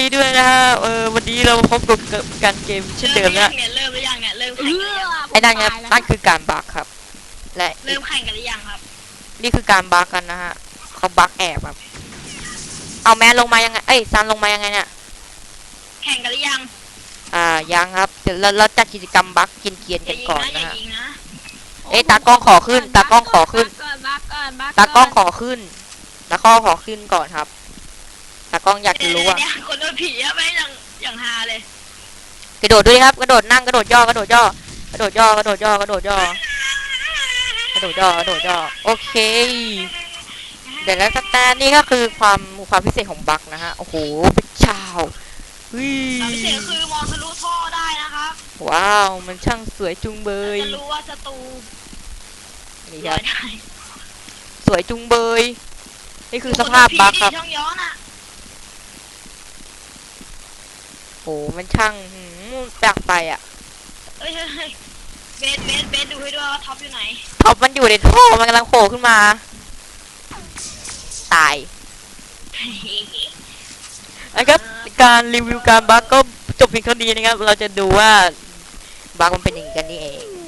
ดีด้วยนะฮะ เออวันนี้เราพบกับการเกมเช่นเดิมนะเนี่ยเริ่มหรือยังเนี่ยเริ่มเอแข่งกันหรือยังอไอ้นั่นครับผมตายแล้วนั่นคือการบักครับ และเริ่มแข่งกันหรือยังครับ นี่คือการบักกันนะฮะเขาบักแอบครับ เอาแมนลงมายังไง เอ้ยซันลงมายังไงเนี่ย แข่งกันหรือยัง อ่า ยังครับ เดี๋ยวเราเราจัดกิจกรรมบักกินเกียนอกัย่านยิงก่อนนะอย่านะฮะยิงนะเอ้ยตากล้องขอขึ้น ตากล้องขอขึ้นบักก่อนบักตากล้องขอขึ้นตากล้องขอขึ้นก่อนครับตากล้ องอยากจะรู้อะเนี่ยคนโดนผีอะไม่อย่างอย่างฮาเลย กระโดดด้วยครับ กระโดดนั่งกระโดดย่อกระโดดย่อกระโดดย่อกระโดดย่อกระโดดย่อกระโดดย่อกระโดดย่อโอเค เดี๋ยวแล้วสแตนนี่ก็คือความความพิเศษของบักนะฮะ โอ้โหเป็นชาววิสามพิเศษคือมองทะลุท่อได้นะครับว้าว มันช่างสวยจุงเบยจะรู้ว่าศัตรูนี่ลครัอบยได้สวยจุงเบย นี่คือสภาพบักครับช่องย้อนอะ โอ้โห มันช่างหืมแปลกไปอะเฮ้ยเฮ้ยเฮ้ยเบสเบสเบสดูให้ด้วยว่าท็อปอยู่ไหนท็อปมันอยู่ในท่อมันกำลังโผล่ขึ้นมา ตายนะครับการรีวิวการบั๊กก็จบเพียงเท่านี้นะครับ เราจะดูว่าบั๊กมันเป็นอย่างนี้กันนี่เอง